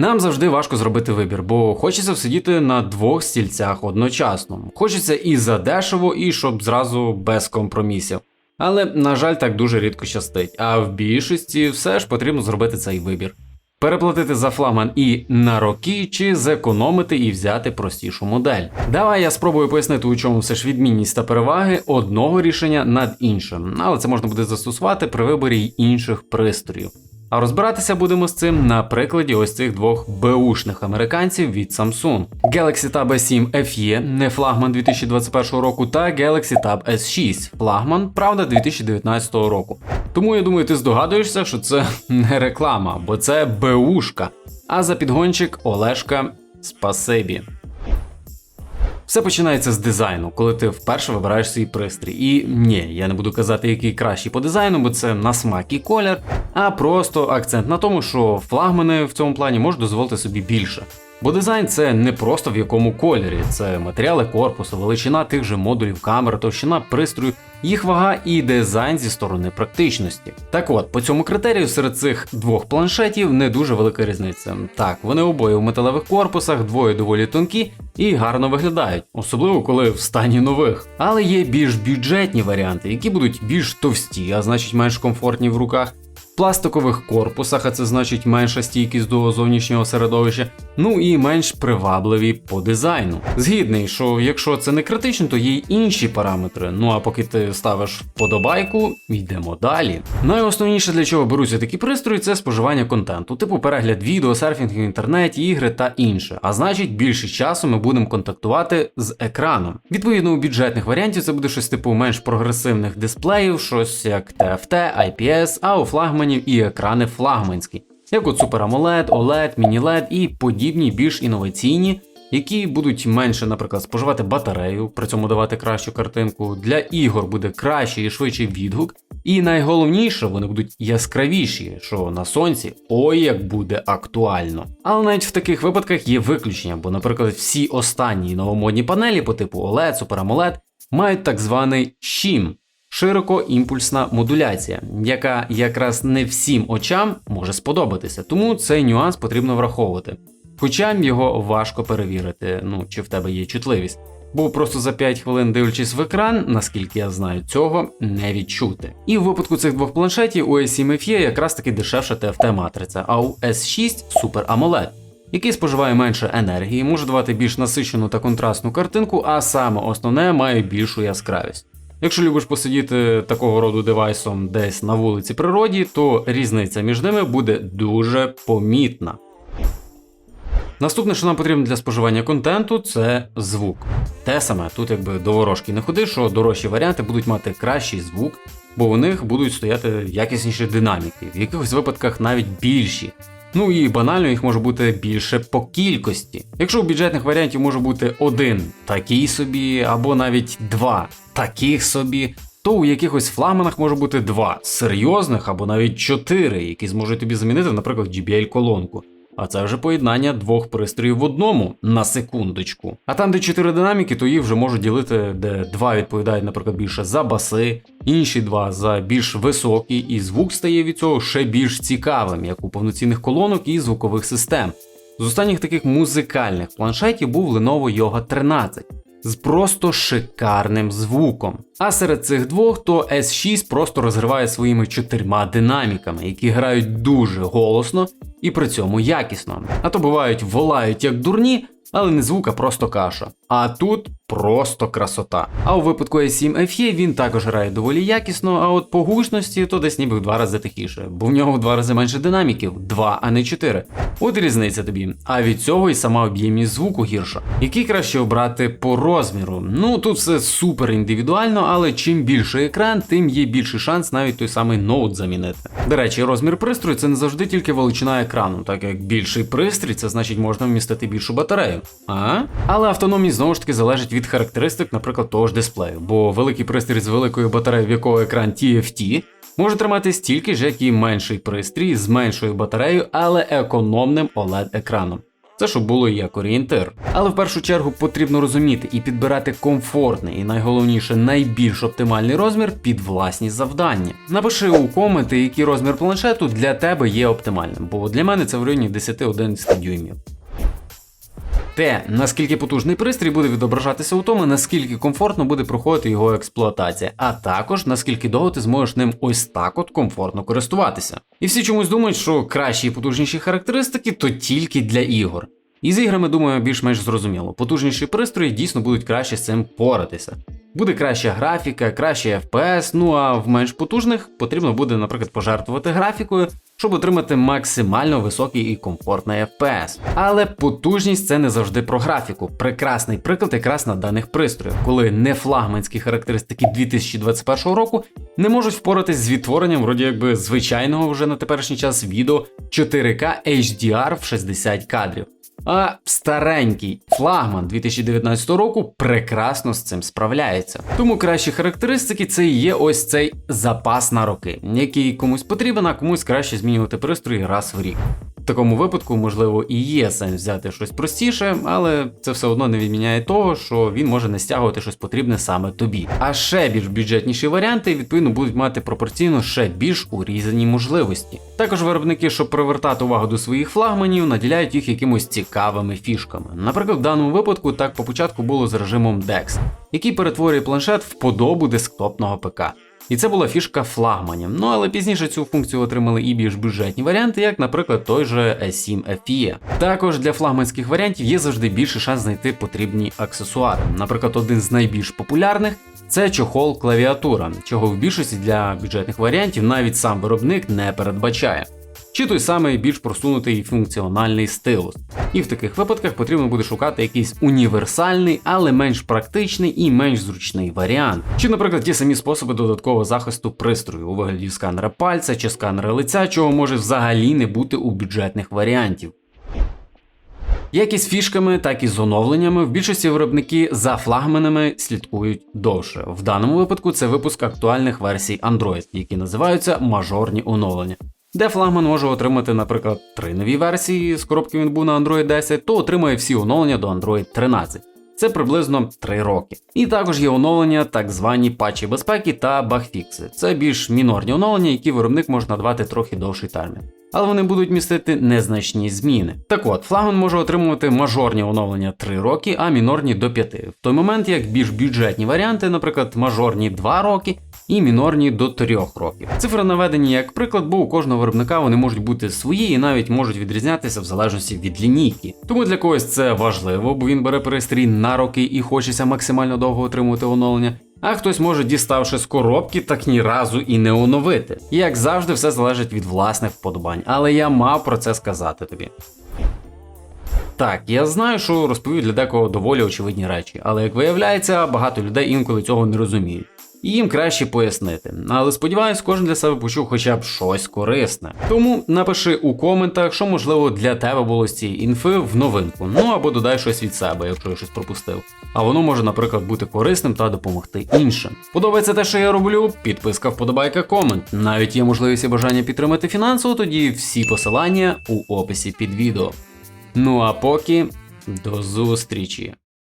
Нам завжди важко зробити вибір, бо хочеться сидіти на двох стільцях одночасно. Хочеться і задешево, і щоб зразу без компромісів. Але, на жаль, так дуже рідко щастить. А в більшості все ж потрібно зробити цей вибір. Переплатити за флагман і на роки, чи зекономити і взяти простішу модель. Давай я спробую пояснити, у чому все ж відмінність та переваги одного рішення над іншим, але це можна буде застосувати при виборі й інших пристроїв. А розбиратися будемо з цим на прикладі ось цих двох беушних американців від Samsung. Galaxy Tab S7 FE, не флагман 2021 року, та Galaxy Tab S6, флагман, правда, 2019 року. Тому я думаю, ти здогадуєшся, що це не реклама, бо це беушка. А за підгончик Олешка спасибі. Все починається з дизайну, коли ти вперше вибираєш свій пристрій. І ні, я не буду казати, який кращий по дизайну, бо це на смак і колір, а просто акцент на тому, що флагмани в цьому плані можуть дозволити собі більше. Бо дизайн це не просто в якому кольорі, це матеріали корпусу, величина тих же модулів камери, товщина пристрою, їх вага і дизайн зі сторони практичності. Так от, по цьому критерію серед цих двох планшетів не дуже велика різниця. Так, вони обоє в металевих корпусах, двоє доволі тонкі і гарно виглядають, особливо коли в стані нових. Але є більш бюджетні варіанти, які будуть більш товсті, а значить менш комфортні в руках пластикових корпусах, а це значить менша стійкість до зовнішнього середовища, ну і менш привабливі по дизайну. Згідний, що якщо це не критично, то є й інші параметри. Ну а поки ти ставиш вподобайку, йдемо далі. Найосновніше для чого беруться такі пристрої, це споживання контенту, типу перегляд відео, серфінг в інтернеті, ігри та інше. А значить, більше часу ми будемо контактувати з екраном. Відповідно, у бюджетних варіантів це буде щось типу менш прогресивних дисплеїв, щось як TFT, IPS, а у флагманів і екрани флагманські, як от Super AMOLED, OLED, Mini LED і подібні більш інноваційні, які будуть менше, наприклад, споживати батарею, при цьому давати кращу картинку. Для ігор буде кращий і швидший відгук. І найголовніше, вони будуть яскравіші, що на сонці ой як буде актуально. Але навіть в таких випадках є виключення, бо, наприклад, всі останні новомодні панелі по типу OLED, Super AMOLED мають так званий SHIM широкоімпульсна модуляція, яка якраз не всім очам може сподобатися, тому цей нюанс потрібно враховувати. Хоча його важко перевірити, ну чи в тебе є чутливість, бо просто за 5 хвилин дивлячись в екран, наскільки я знаю, цього не відчути. І в випадку цих двох планшетів у S7 FE якраз таки дешевша TFT матриця, а у S6 Super AMOLED. Який споживає менше енергії, може давати більш насичену та контрастну картинку, а саме основне має більшу яскравість. Якщо любиш посидіти такого роду девайсом десь на вулиці природі, то різниця між ними буде дуже помітна. Наступне, що нам потрібно для споживання контенту, це звук. Те саме, тут якби до ворожки не ходи, що дорожчі варіанти будуть мати кращий звук, бо у них будуть стояти якісніші динаміки, в якихось випадках навіть більші. Ну і банально їх може бути більше по кількості. Якщо у бюджетних варіантів може бути один такий собі, або навіть два таких собі, то у якихось флагманах може бути два серйозних або навіть чотири, які зможуть тобі замінити, наприклад, JBL-колонку. А це вже поєднання двох пристроїв в одному на секундочку. А там, де чотири динаміки, то їх вже можуть ділити, де два відповідають, наприклад, більше за баси, інші два за більш високі, і звук стає від цього ще більш цікавим, як у повноцінних колонок і звукових систем. З останніх таких музикальних планшетів був Lenovo Yoga 13 з просто шикарним звуком. А серед цих двох то S6 просто розриває своїми чотирма динаміками, які грають дуже голосно і при цьому якісно. А то бувають волають як дурні, але не звука, просто каша. А тут просто красота. А у випадку A7 FE він також грає доволі якісно, а от по гучності то десь ніби в два рази тихіше, бо в нього в два рази менше динаміків, два, а не чотири. От різниця тобі. А від цього і сама об'ємність звуку гірша. Який краще обрати по розміру? Ну тут все супер індивідуально, але чим більший екран, тим є більший шанс навіть той самий ноут замінити. До речі, розмір пристрою це не завжди тільки величина екрану, так як більший пристрій, це значить можна вмістити більшу батарею. А? Але автономність знову ж таки залежить від характеристик, наприклад, того ж дисплею, бо великий пристрій з великою батареєю, в якого екран TFT, може тримати стільки ж, як і менший пристрій з меншою батареєю, але економним OLED екраном. Це щоб було як орієнтир. Але в першу чергу потрібно розуміти і підбирати комфортний і найголовніше найбільш оптимальний розмір під власні завдання. Напиши у коменти, який розмір планшету для тебе є оптимальним, бо для мене це в районі 10-11 дюймів. Те, наскільки потужний пристрій буде відображатися у тому, наскільки комфортно буде проходити його експлуатація, а також наскільки довго ти зможеш ним ось так от комфортно користуватися. І всі чомусь думають, що кращі і потужніші характеристики то тільки для ігор. І з іграми, думаю, більш-менш зрозуміло. Потужніші пристрої дійсно будуть краще з цим поратися. Буде краща графіка, краще FPS, ну а в менш потужних потрібно буде, наприклад, пожертвувати графікою, щоб отримати максимально високий і комфортний FPS. Але потужність це не завжди про графіку. Прекрасний приклад якраз на даних пристроях, коли не флагманські характеристики 2021 року не можуть впоратись з відтворенням вроді якби звичайного вже на теперішній час відео 4К HDR в 60 кадрів. А старенький флагман 2019 року прекрасно з цим справляється. Тому кращі характеристики це і є ось цей запас на роки, який комусь потрібен, а комусь краще змінювати пристрої раз в рік. Такому випадку, можливо, і є сенс взяти щось простіше, але це все одно не відміняє того, що він може не стягувати щось потрібне саме тобі. А ще більш бюджетніші варіанти, відповідно, будуть мати пропорційно ще більш урізані можливості. Також виробники, щоб привертати увагу до своїх флагманів, наділяють їх якимось цікавими фішками. Наприклад, в даному випадку так по початку було з режимом DeX, який перетворює планшет в подобу десктопного ПК. І це була фішка флагманів. Ну але пізніше цю функцію отримали і більш бюджетні варіанти, як, наприклад, той же S7 FE. Також для флагманських варіантів є завжди більший шанс знайти потрібні аксесуари. Наприклад, один з найбільш популярних це чохол клавіатура, чого в більшості для бюджетних варіантів навіть сам виробник не передбачає. Чи той самий більш просунутий функціональний стилус. І в таких випадках потрібно буде шукати якийсь універсальний, але менш практичний і менш зручний варіант. Чи, наприклад, ті самі способи додаткового захисту пристрою у вигляді сканера пальця чи сканера лиця, чого може взагалі не бути у бюджетних варіантів. Як із фішками, так і з оновленнями в більшості виробники за флагманами слідкують довше. В даному випадку це випуск актуальних версій Android, які називаються мажорні оновлення. Де флагман може отримати, наприклад, три нові версії, з коробки він був на Android 10, то отримає всі оновлення до Android 13. Це приблизно 3 роки. І також є оновлення, так звані патчі безпеки та багфікси. Це більш мінорні оновлення, які виробник може надавати трохи довший термін. Але вони будуть містити незначні зміни. Так от, флагман може отримувати мажорні оновлення 3 роки, а мінорні до 5. В той момент як більш бюджетні варіанти, наприклад, мажорні 2 роки і мінорні до 3 років. Цифри наведені як приклад, бо у кожного виробника вони можуть бути свої і навіть можуть відрізнятися в залежності від лінійки. Тому для когось це важливо, бо він бере пристрій на роки і хочеться максимально довго отримувати оновлення. А хтось може, діставши з коробки, так ні разу і не оновити. І як завжди, все залежить від власних вподобань, але я мав про це сказати тобі. Так, я знаю, що розповів для декого доволі очевидні речі, але як виявляється, багато людей інколи цього не розуміють. І їм краще пояснити. Але сподіваюсь, кожен для себе почув хоча б щось корисне. Тому напиши у коментах, що можливо для тебе було з цієї інфи в новинку. Ну або додай щось від себе, якщо я щось пропустив. А воно може, наприклад, бути корисним та допомогти іншим. Подобається те, що я роблю? Підписка, вподобайка, комент. Навіть є можливість і бажання підтримати фінансово, тоді всі посилання у описі під відео. Ну а поки до зустрічі!